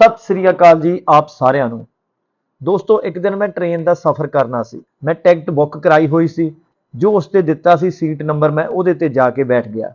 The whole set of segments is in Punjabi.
ਸਤਿ ਸ੍ਰੀ ਅਕਾਲ ਜੀ ਆਪ ਸਾਰਿਆਂ ਨੂੰ। ਦੋਸਤੋ, ਇੱਕ ਦਿਨ ਮੈਂ ਟ੍ਰੇਨ ਦਾ ਸਫ਼ਰ ਕਰਨਾ ਸੀ। ਮੈਂ ਟਿਕਟ ਬੁੱਕ ਕਰਾਈ ਹੋਈ ਸੀ। ਜੋ ਉਸ ਤੇ ਦਿੱਤਾ ਸੀ ਸੀਟ ਨੰਬਰ ਮੈਂ ਉਹਦੇ ਤੇ ਜਾ ਕੇ ਬੈਠ ਗਿਆ।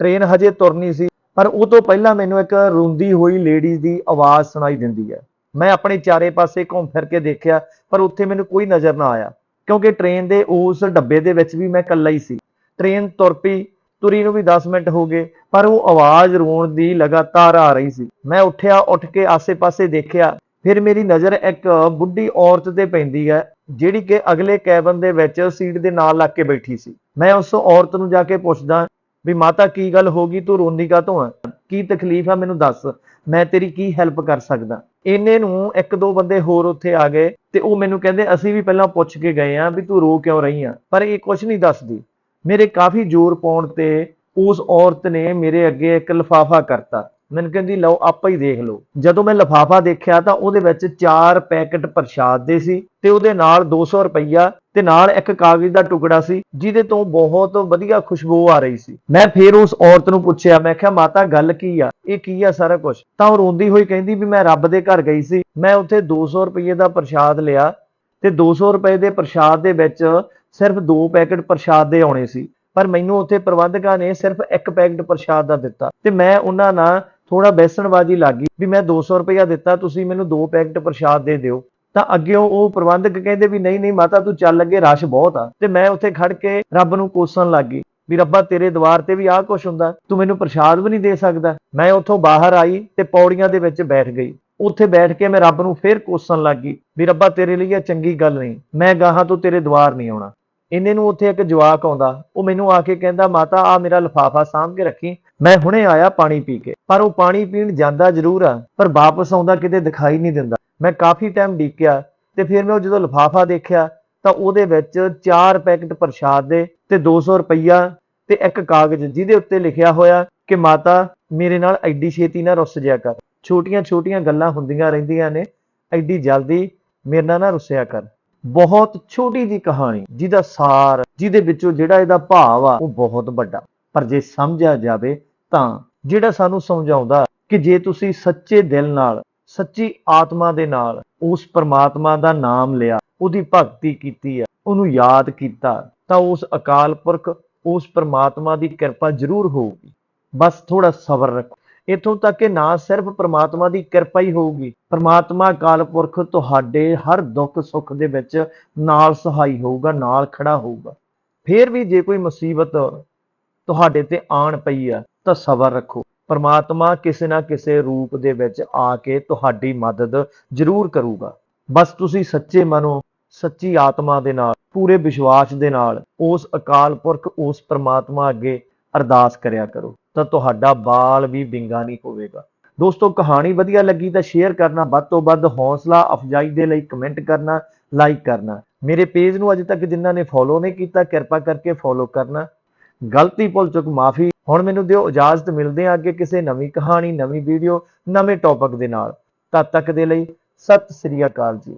ਟ੍ਰੇਨ ਹਜੇ ਤੁਰਨੀ ਸੀ, ਪਰ ਉਹ ਤੋਂ ਪਹਿਲਾਂ ਮੈਨੂੰ ਇੱਕ ਰੋਂਦੀ ਹੋਈ ਲੇਡੀਜ਼ ਦੀ ਆਵਾਜ਼ ਸੁਣਾਈ ਦਿੰਦੀ ਹੈ। ਮੈਂ ਆਪਣੇ ਚਾਰੇ ਪਾਸੇ ਘੁੰਮ ਫਿਰ ਕੇ ਦੇਖਿਆ, ਪਰ ਉੱਥੇ ਮੈਨੂੰ ਕੋਈ ਨਜ਼ਰ ਨਾ ਆਇਆ। ਕਿਉਂਕਿ ਟ੍ਰੇਨ ਦੇ ਉਸ ਡੱਬੇ ਦੇ ਵਿੱਚ ਵੀ ਮੈਂ ਇਕੱਲਾ ਹੀ ਸੀ। ਟ੍ਰੇਨ ਤੁਰ ਪਈ ਤੁਰੀ ਨੂੰ ਵੀ 10 ਮਿੰਟ ਹੋ ਗਏ, ਪਰ ਉਹ ਆਵਾਜ਼ ਰੋਣ ਦੀ ਲਗਾਤਾਰ ਆ ਰਹੀ ਸੀ। ਮੈਂ ਉੱਠਿਆ, ਉੱਠ ਕੇ ਆਸੇ-ਪਾਸੇ ਦੇਖਿਆ, ਫਿਰ ਮੇਰੀ ਨਜ਼ਰ ਇੱਕ ਬੁੱਢੀ ਔਰਤ ਤੇ ਪੈਂਦੀ ਹੈ, ਜਿਹੜੀ ਕਿ ਅਗਲੇ ਕੈਬਨ ਦੇ ਵਿੱਚ ਸੀਟ ਦੇ ਨਾਲ ਲੱਗ ਕੇ ਬੈਠੀ ਸੀ। ਮੈਂ ਉਸ ਔਰਤ ਨੂੰ ਜਾ ਕੇ ਪੁੱਛਦਾ, ਵੀ ਮਾਤਾ, ਕੀ ਗੱਲ ਹੋ ਗਈ? ਤੂੰ ਰੋਂਦੀ ਕਾਹਤੋਂ ਆ ਕੀ ਤਕਲੀਫ ਆ ਮੈਨੂੰ ਦੱਸ? ਮੈਂ ਤੇਰੀ ਕੀ ਹੈਲਪ ਕਰ ਸਕਦਾ? ਇਹਨੇ ਨੂੰ ਇੱਕ ਦੋ ਬੰਦੇ ਹੋਰ ਉੱਥੇ ਆ ਗਏ ਤੇ ਉਹ ਮੈਨੂੰ ਕਹਿੰਦੇ, ਅਸੀਂ ਵੀ ਪਹਿਲਾਂ ਪੁੱਛ ਕੇ ਗਏ ਆ ਵੀ ਤੂੰ ਰੋ ਕਿਉਂ ਰਹੀ ਆ? ਪਰ ਇਹ ਕੁਝ ਨਹੀਂ ਦੱਸਦੀ। ਮੇਰੇ ਕਾਫੀ ਜ਼ੋਰ ਪਾਉਣ ਤੇ ਉਸ ਔਰਤ ਨੇ ਮੇਰੇ ਅੱਗੇ ਇੱਕ ਲਿਫਾਫਾ ਕਰਤਾ। ਮੈਨੂੰ ਕਹਿੰਦੀ, ਲਓ, ਆਪਾਂ ਹੀ ਦੇਖ ਲਓ। ਜਦੋਂ ਮੈਂ ਲਿਫਾਫਾ ਦੇਖਿਆ ਤਾਂ ਉਹਦੇ ਵਿੱਚ ਚਾਰ ਪੈਕਟ ਪ੍ਰਸ਼ਾਦ ਦੇ ਸੀ ਤੇ ਉਹਦੇ ਨਾਲ 200 ਰੁਪਈਆ ਤੇ ਨਾਲ ਇੱਕ ਕਾਗਜ਼ ਦਾ ਟੁਕੜਾ ਸੀ, ਜਿਹਦੇ ਤੋਂ ਬਹੁਤ ਵਧੀਆ ਖੁਸ਼ਬੂ ਆ ਰਹੀ ਸੀ। ਮੈਂ ਫਿਰ ਉਸ ਔਰਤ ਨੂੰ ਪੁੱਛਿਆ, ਮੈਂ ਕਿਹਾ, ਮਾਤਾ, ਗੱਲ ਕੀ ਆ? ਇਹ ਕੀ ਆ ਸਾਰਾ ਕੁਝ ਤਾਂ ਉਹ ਰੋਂਦੀ ਹੋਈ ਕਹਿੰਦੀ ਵੀ ਮੈਂ ਰੱਬ ਦੇ ਘਰ ਗਈ ਸੀ। ਮੈਂ ਉੱਥੇ 200 ਰੁਪਏ ਦਾ ਪ੍ਰਸ਼ਾਦ ਲਿਆ ਤੇ 200 ਰੁਪਏ ਦੇ ਪ੍ਰਸ਼ਾਦ ਦੇ ਵਿੱਚ ਸਿਰਫ ਦੋ ਪੈਕਟ ਪ੍ਰਸ਼ਾਦ ਦੇ ਆਉਣੇ ਸੀ, ਪਰ ਮੈਨੂੰ ਉੱਥੇ ਪ੍ਰਬੰਧਕਾਂ ਨੇ ਸਿਰਫ ਇੱਕ ਪੈਕਟ ਪ੍ਰਸ਼ਾਦ ਦਾ ਦਿੱਤਾ ਤੇ ਮੈਂ ਉਹਨਾਂ ਨਾਲ ਥੋੜਾ ਬੈਸਣਬਾਜ਼ੀ ਲੱਗੀ ਵੀ ਮੈਂ 200 ਰੁਪਇਆ ਦਿੱਤਾ, ਤੁਸੀਂ ਮੈਨੂੰ ਦੋ ਪੈਕਟ ਪ੍ਰਸ਼ਾਦ ਦੇ ਦਿਓ। ਤਾਂ ਅੱਗੇ ਉਹ ਪ੍ਰਬੰਧਕ ਕਹਿੰਦੇ ਵੀ ਨਹੀਂ ਨਹੀਂ ਮਾਤਾ ਤੂੰ ਚੱਲ ਅੱਗੇ, ਰਸ਼ ਬਹੁਤ ਆ। ਤੇ ਮੈਂ ਉੱਥੇ ਖੜ ਕੇ ਰੱਬ ਨੂੰ ਕੋਸਣ ਲੱਗੀ ਵੀ ਰੱਬਾ ਤੇਰੇ ਦਵਾਰ ਤੇ ਵੀ ਆਹ ਕੁਛ ਹੁੰਦਾ, ਤੂੰ ਮੈਨੂੰ ਪ੍ਰਸ਼ਾਦ ਵੀ ਨਹੀਂ ਦੇ ਸਕਦਾ। ਮੈਂ ਉੱਥੋਂ ਬਾਹਰ ਆਈ ਤੇ ਪੌੜੀਆਂ ਦੇ ਵਿੱਚ ਬੈਠ ਗਈ। ਉੱਥੇ ਬੈਠ ਕੇ ਮੈਂ ਰੱਬ ਨੂੰ ਫੇਰ ਕੋਸਣ ਲੱਗੀ ਵੀ ਰੱਬਾ ਤੇਰੇ ਲਈ ਇਹ ਚੰਗੀ ਗੱਲ ਨਹੀਂ, ਮੈਂ ਗਾਹਾਂ ਤੋਂ ਤੇਰੇ ਦਵਾਰ ਨਹੀਂ ਆਉਣਾ। ਇੰਨੇ ਨੂੰ ਉੱਥੇ ਇੱਕ ਜਵਾਕ ਆਉਂਦਾ, ਉਹ ਮੈਨੂੰ ਆ ਕੇ ਕਹਿੰਦਾ, ਮਾਤਾ ਆ ਮੇਰਾ ਲਫਾਫਾ ਸਾਂਭ ਕੇ ਰੱਖੀ। ਮੈਂ ਹੁਣੇ ਆਇਆ ਪਾਣੀ ਪੀ ਕੇ। ਪਰ ਉਹ ਪਾਣੀ ਪੀਣ ਜਾਂਦਾ ਜ਼ਰੂਰ ਆ, ਪਰ ਵਾਪਸ ਆਉਂਦਾ ਕਿਤੇ ਦਿਖਾਈ ਨਹੀਂ ਦਿੰਦਾ। ਮੈਂ ਕਾਫੀ ਟਾਈਮ ਡੀਕਿਆ ਤੇ ਫਿਰ ਮੈਂ ਉਹ ਜਦੋਂ ਲਫਾਫਾ ਦੇਖਿਆ, ਤਾਂ ਉਹਦੇ ਵਿੱਚ ਚਾਰ ਪੈਕਟ ਪ੍ਰਸ਼ਾਦ ਦੇ ਤੇ 200 ਰੁਪਈਆ ਤੇ ਇੱਕ ਕਾਗਜ਼ ਜਿਹਦੇ ਉੱਤੇ ਲਿਖਿਆ ਹੋਇਆ ਕਿ, ਮਾਤਾ, ਮੇਰੇ ਨਾਲ ਐਡੀ ਛੇਤੀ ਨਾ ਰੁੱਸ ਜਿਆ ਕਰ। ਛੋਟੀਆਂ ਛੋਟੀਆਂ ਗੱਲਾਂ ਹੁੰਦੀਆਂ ਰਹਿੰਦੀਆਂ ਨੇ, ਐਡੀ ਜਲਦੀ ਮੇਰੇ ਨਾਲ ਨਾ ਰੁੱਸਿਆ ਕਰ। ਬਹੁਤ ਛੋਟੀ ਜੀ ਕਹਾਣੀ, ਜਿਹਦਾ ਸਾਰ, ਜਿਹਦੇ ਵਿੱਚੋਂ ਜਿਹੜਾ ਇਹਦਾ ਭਾਵ ਆ, ਉਹ ਬਹੁਤ ਵੱਡਾ। ਪਰ ਜੇ ਸਮਝਿਆ ਜਾਵੇ ਤਾਂ ਜਿਹੜਾ ਸਾਨੂੰ ਸਮਝਾਉਂਦਾ ਕਿ ਜੇ ਤੁਸੀਂ ਸੱਚੇ ਦਿਲ ਨਾਲ, ਸੱਚੀ ਆਤਮਾ ਦੇ ਨਾਲ ਉਸ ਪਰਮਾਤਮਾ ਦਾ ਨਾਮ ਲਿਆ, ਉਹਦੀ ਭਗਤੀ ਕੀਤੀ ਆ, ਉਹਨੂੰ ਯਾਦ ਕੀਤਾ, ਤਾਂ ਉਸ ਅਕਾਲ ਪੁਰਖ ਉਸ ਪਰਮਾਤਮਾ ਦੀ ਕਿਰਪਾ ਜ਼ਰੂਰ ਹੋਊਗੀ। ਬਸ ਥੋੜਾ ਸਬਰ ਰੱਖੋ। ਇਥੋਂ ਤੱਕ ਕਿ ਨਾ ਸਿਰਫ ਪ੍ਰਮਾਤਮਾ ਦੀ ਕਿਰਪਾ ਹੀ ਹੋਊਗੀ। ਪ੍ਰਮਾਤਮਾ ਅਕਾਲ ਪੁਰਖ ਤੁਹਾਡੇ ਹਰ ਦੁੱਖ ਸੁੱਖ ਦੇ ਵਿੱਚ ਨਾਲ ਸਹਾਈ ਹੋਊਗਾ, ਨਾਲ ਖੜਾ ਹੋਊਗਾ। ਫੇਰ ਵੀ ਜੇ ਕੋਈ ਮੁਸੀਬਤ ਤੁਹਾਡੇ ਤੇ ਆਣ ਪਈ ਆ, ਤਾਂ ਸਬਰ ਰੱਖੋ। ਪਰਮਾਤਮਾ ਕਿਸੇ ਨਾ ਕਿਸੇ ਰੂਪ ਦੇ ਵਿੱਚ ਆ ਕੇ ਤੁਹਾਡੀ ਮਦਦ ਜ਼ਰੂਰ ਕਰੂਗਾ। ਬਸ ਤੁਸੀਂ ਸੱਚੇ ਮਨੋਂ, ਸੱਚੀ ਆਤਮਾ ਦੇ ਨਾਲ, ਪੂਰੇ ਵਿਸ਼ਵਾਸ ਦੇ ਨਾਲ, ਉਸ ਅਕਾਲ ਪੁਰਖ ਉਸ ਪਰਮਾਤਮਾ ਅੱਗੇ ਅਰਦਾਸ ਕਰਿਆ ਕਰੋ। ਤਾਂ ਤੁਹਾਡਾ ਬਾਲ ਵੀ ਵਿੰਗਾ ਨਹੀਂ ਹੋਵੇਗਾ। ਦੋਸਤੋ, ਕਹਾਣੀ ਵਧੀਆ ਲੱਗੀ ਤਾਂ ਸ਼ੇਅਰ ਕਰਨਾ, ਵੱਧ ਤੋਂ ਵੱਧ ਹੌਸਲਾ ਅਫਜਾਈ ਦੇ ਲਈ ਕਮੈਂਟ ਕਰਨਾ ਲਾਈਕ ਕਰਨਾ। ਮੇਰੇ ਪੇਜ ਨੂੰ ਅਜੇ ਤੱਕ ਜਿਨ੍ਹਾਂ ਨੇ ਫੋਲੋ ਨਹੀਂ ਕੀਤਾ, ਕਿਰਪਾ ਕਰਕੇ ਫੋਲੋ ਕਰਨਾ। ਗਲਤੀ ਭੁੱਲ ਚੁੱਕ, ਮਾਫੀ। ਹੁਣ ਮੈਨੂੰ ਦਿਓ ਇਜਾਜ਼ਤ, ਮਿਲਦੇ ਆ ਅੱਗੇ ਕਿਸੇ ਨਵੀਂ ਕਹਾਣੀ, ਨਵੀਂ ਵੀਡੀਓ ਨਵੇਂ ਟੌਪਿਕ ਦੇ ਨਾਲ। ਤਦ ਤੱਕ ਦੇ ਲਈ ਸਤਿ ਸ੍ਰੀ ਅਕਾਲ ਜੀ।